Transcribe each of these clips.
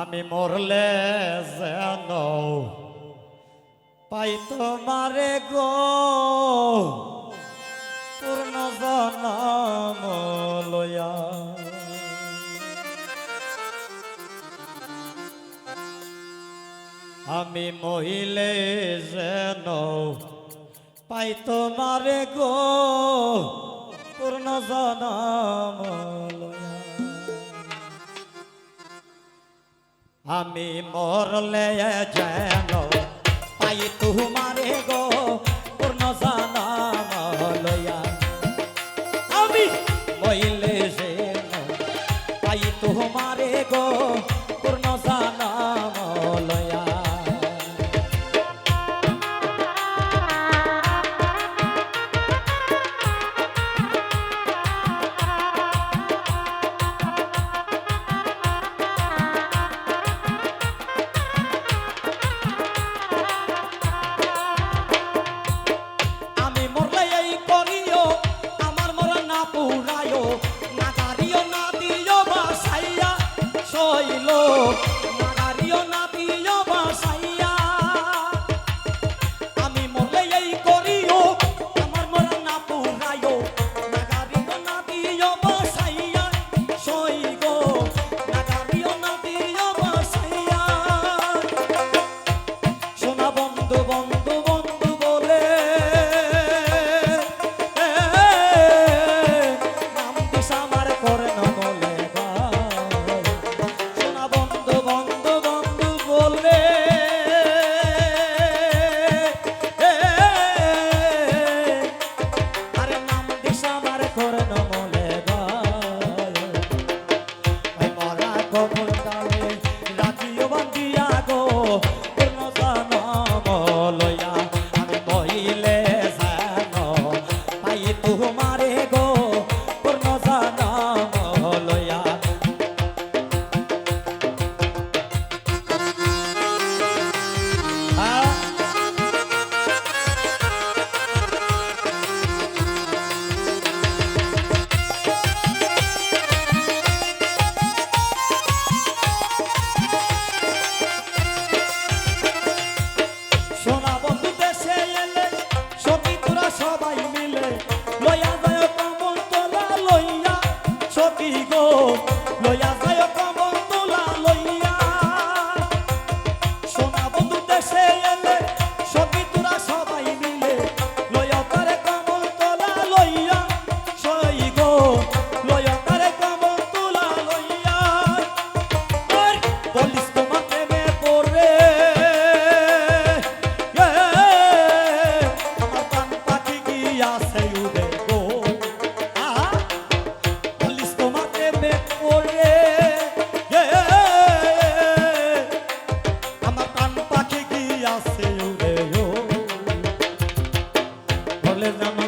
আমি মরলে যেন পাই তোমারে গো। পূর্ণ আমি মহিলে যেন পাই তোমারে গো। আমি মরলে যেন পাই তোমারে গো বলরাম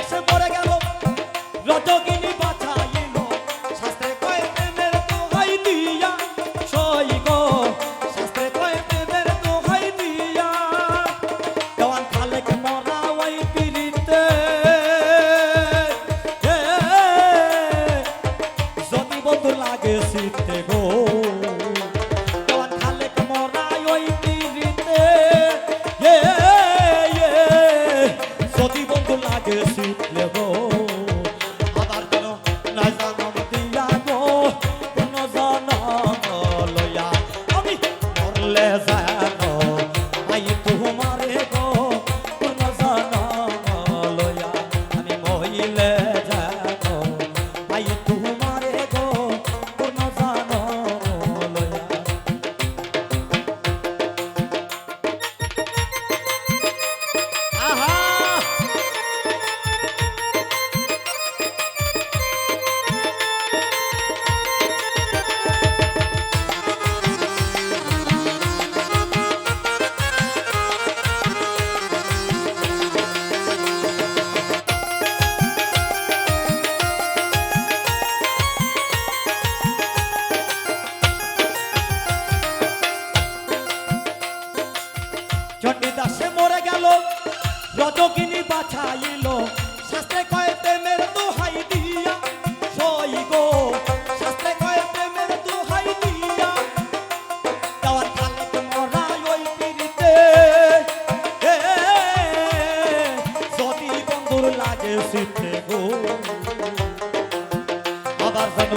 beleza. চিত্তে গো। আবার যেন